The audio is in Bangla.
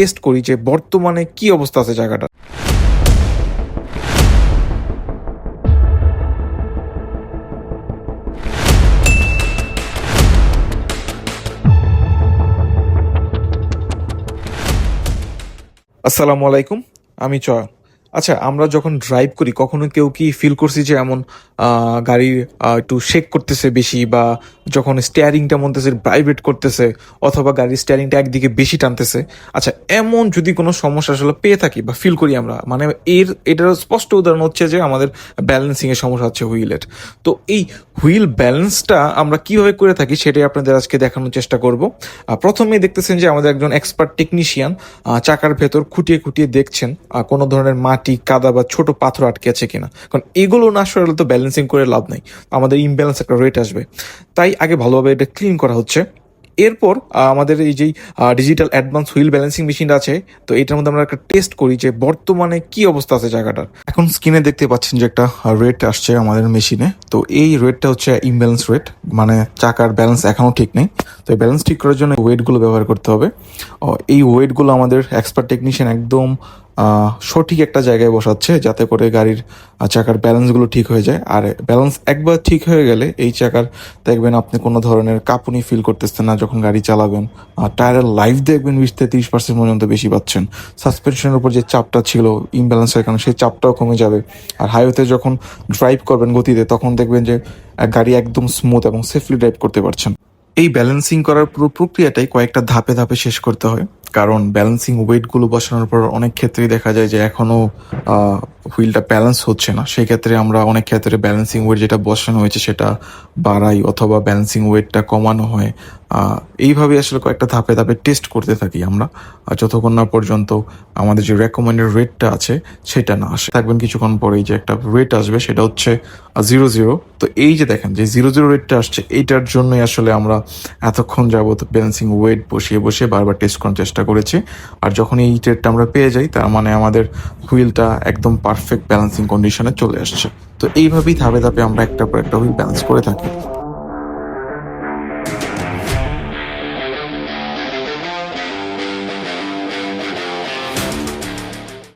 টেস্ট করি যে বর্তমানে কি অবস্থা আছে জায়গাটা আসসালামু আলাইকুম আমি চয়ন। আচ্ছা আমরা যখন ড্রাইভ করি, কখনো কেউ কি ফিল করছি যে এমন গাড়ির একটু শেক করতেছে বেশি বা যখন স্টিয়ারিংটা মনতেছে ভাইব্রেট করতেছে অথবা গাড়ির স্টিয়ারিংটা একদিকে বেশি টানতেছে? আচ্ছা এমন যদি কোনো সমস্যা আসলে পেয়ে থাকি বা ফিল করি আমরা মানে এর, এটার স্পষ্ট উদাহরণ হচ্ছে যে আমাদের ব্যালেন্সিংয়ের সমস্যা হচ্ছে হুইলের তো এই হুইল ব্যালেন্সটা আমরা কীভাবে করে থাকি সেটাই আপনাদের আজকে দেখানোর চেষ্টা করব। প্রথমেই দেখতেছেন যে আমাদের একজন এক্সপার্ট টেকনিশিয়ান চাকার ভেতর খুঁটিয়ে খুঁটিয়ে দেখছেন কোনো ধরনের মাটি কাদা বা ছোট পাথর আটকে আছে কিনা। কারণ এগুলো না সরালে তো ব্যালেন্সিং করে লাভ নাই। আমাদের ইমব্যালেন্স একটা রেট আসবে। তাই আগে ভালোভাবে এটা ক্লিন করা হচ্ছে। এরপর আমাদের এই যেই ডিজিটাল অ্যাডভান্স হুইল ব্যালেন্সিং মেশিনটা আছে, তো এটার মধ্যে আমরা একটা টেস্ট করি যে বর্তমানে কি অবস্থা আছে জায়গাটার। এখন স্ক্রিনে দেখতে পাচ্ছেন যে একটা রেট আসছে আমাদের মেশিনে তো এই রেটটা হচ্ছে ইমব্যালেন্স রেট মানে চাকার ব্যালেন্স এখনও ঠিক নেই। তো এই ব্যালেন্স ঠিক করার জন্য ওয়েটগুলো ব্যবহার করতে হবে। এই ওয়েটগুলো আমাদের এক্সপার্ট টেকনিশিয়ান একদম সঠিক একটা জায়গায় বসাচ্ছে যাতে করে গাড়ির চাকার ব্যালেন্সগুলো ঠিক হয়ে যায়। আর ব্যালেন্স একবার ঠিক হয়ে গেলে এই চাকার দেখবেন আপনি কোনো ধরনের কাঁপুনি ফিল করতেছেন না যখন গাড়ি চালাবেন। আর টায়ারের লাইফ দেখবেন বিশ থেকে তিরিশ পার্সেন্ট পর্যন্ত বেশি পাচ্ছেন। সাসপেনশনের উপর যে চাপটা ছিল ইমব্যালেন্সের কারণে সেই চাপটাও কমে যাবে। আর হাইওয়েতে যখন ড্রাইভ করবেন গতিতে, তখন দেখবেন যে গাড়ি একদম স্মুথ এবং সেফলি ড্রাইভ করতে পারছেন। এই ব্যালেন্সিং করার পুরো প্রক্রিয়াটাই কয়েকটা ধাপে ধাপে শেষ করতে হয়। কারণ ব্যালেন্সিং ওয়েটগুলো বসানোর পর অনেক ক্ষেত্রেই দেখা যায় যে এখনও হুইলটা ব্যালেন্স হচ্ছে না। সেই ক্ষেত্রে আমরা অনেক ক্ষেত্রে ব্যালেন্সিং ওয়েট যেটা বসানো হয়েছে সেটা বাড়াই অথবা ব্যালেন্সিং ওয়েটটা কমানো হয়। এইভাবে আসলে কয়েকটা ধাপে ধাপে টেস্ট করতে থাকি আমরা। যতক্ষণ না পর্যন্ত আমাদের যে রেকমেন্ডেড রেটটা আছে সেটা না আসে। থাকবেন কিছুক্ষণ পরেই যে একটা রেট আসবে সেটা হচ্ছে জিরো জিরো তো এই যে দেখেন, যে জিরো জিরো রেটটা আসছে এইটার জন্যই আসলে আমরা এতক্ষণ যাবত ব্যালেন্সিং ওয়েট বসিয়ে বসিয়ে বারবার টেস্ট করার চেষ্টা করেছি। আর যখন এই রেটটা আমরা পেয়ে যাই, তার মানে আমাদের হুইলটা একদম পারফেক্ট ব্যালেন্সিং কন্ডিশনে চলে আসছে। তো এইভাবেই ধাপে ধাপে আমরা একটা পর একটা হুইল ব্যালেন্স করে থাকি।